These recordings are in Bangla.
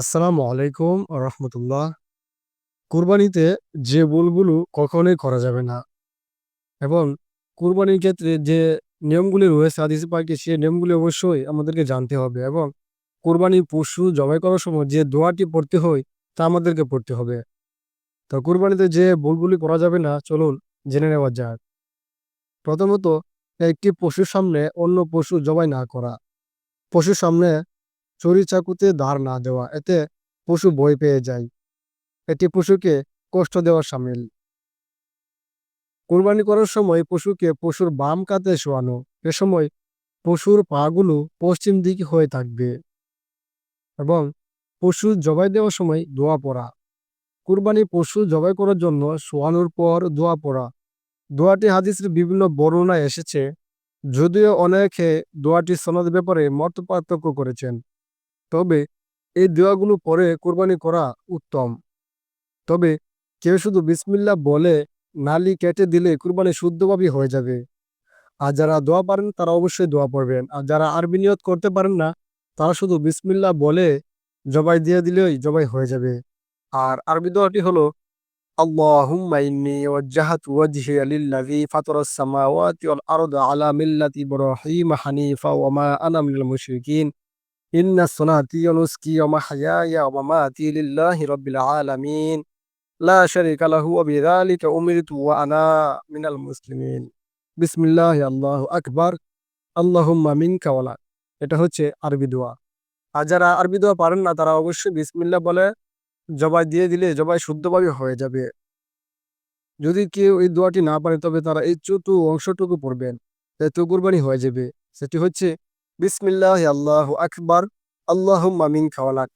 আসসালামু আলাইকুম রহমতুল্লাহ। কুরবানিতে যে ভুলগুলো কখনোই করা যাবে না। এবং কুরবানির ক্ষেত্রে যে নিয়মগুলি রয়েছে, হাদিস পাকে সেই নিয়মগুলি অবশ্যই আমাদেরকে জানতে হবে এবং কুরবানির পশু জবাই করার সময় যে দোয়াটি পড়তে হয়, তা আমাদেরকে পড়তে হবে। তো কুরবানিতে যে ভুলগুলি করা যাবে না, চলুন জেনে নেওয়া যাক। প্রথমত, একটি পশুর সামনে অন্য পশু জবাই না করা। পশুর সামনে ছুরি চাকুতে ধার না দেওয়া, এতে পশু ভয় পেয়ে যায়। এটি পশুকে কষ্ট দেওয়া সামিল। কোরবানি করার সময় পশুকে পশুর বাম কাতে শোয়ানো, এ সময় পশুর পাগুলো পশ্চিম দিকে হয়ে থাকবে এবং পশু জবাই দেওয়ার সময় দোয়া পড়া। কুরবানি পশু জবাই করার জন্য শোয়ানোর পর দোয়া পড়া। দোয়াটি হাদিসের বিভিন্ন বর্ণনায় এসেছে, যদিও অনেকে দোয়াটি সনদ ব্যাপারে মত পার্থক্য করেছেন। তবে এই দোয়াগুলো পরে কোরবানি করা উত্তম তবে কেউ শুধু বিসমিল্লা বলে নালি কেটে দিলে কুরবানি শুদ্ধভাবে হয়ে যাবে আর যারা দোয়া পারেন তারা অবশ্যই দোয়া পড়বেন আর যারা আরবি নিয়ত করতে পারেন না তারা শুধু বিসমিল্লা বলে জবাই দিয়ে দিলেই জবাই হয়ে যাবে আর আরবি দোয়াটি হলো اللهم إني وجهت وجهي للذي فطر السماوات والأرض على ملة إبراهيم حنيفا وما أنا من المشركين ইন্না সোনাতি অনুস্কি অমা হায়া অমামা আতিল্লাহি রব্বিল আলামিন। লা শারিকা লাহু ওয়া বিযালিকা উমিরতু ওয়া আনা মিনাল মুসলিমিন। বিসমিল্লাহ আল্লাহু আকবার। আল্লাহুম্মা মিনকা ওয়ালা এটা হচ্ছে আরবি দোয়া। আর যারা আরবি দোয়া পারেন না, তারা অবশ্যই বিসমিল্লা বলে জবাই দিয়ে দিলে জবাই শুদ্ধভাবে হয়ে যাবে। যদি কেউ এই দোয়াটি না পারে, তবে তারা এই চতুর্থ অংশটুকু পড়বেন। তাই তো কুরবানি হয়ে যাবে। সেটি হচ্ছে বিসমিল্লাহ আল্লাহ আকবার আল্লাহ মামিন খাওয়ালাক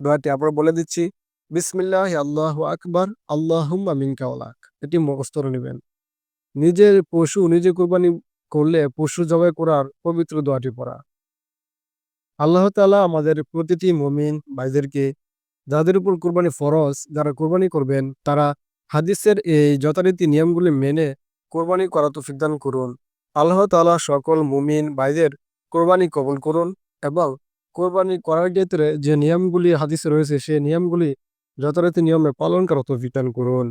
দোয়াটি আবার বলে দিচ্ছি, বিসমিল্লাহ আল্লাহ আকবার আল্লাহ মামিন খাওয়ালাক এটি মুখস্থ নেবেন। নিজের পশু নিজে কোরবানি করলে পশু জবাই করার পবিত্র দোয়াটি পড়া। আল্লাহ তালা আমাদের প্রতিটি মমিন ভাইদেরকে, যাদের উপর কোরবানি ফরজ, যারা কোরবানি করবেন, তারা হাদিসের এই যথারীতি নিয়মগুলি মেনে কোরবানি করা তো দান করুন। আল্লাহ তালা সকল মুমিন ভাইদের কোরবানি কবল করুন এবং কোরবানি করার ক্ষেত্রে যে নিয়মগুলি হাদিসে রয়েছে, সেই নিয়মগুলি যথারীতি নিয়মে পালন করা তো দান করুন।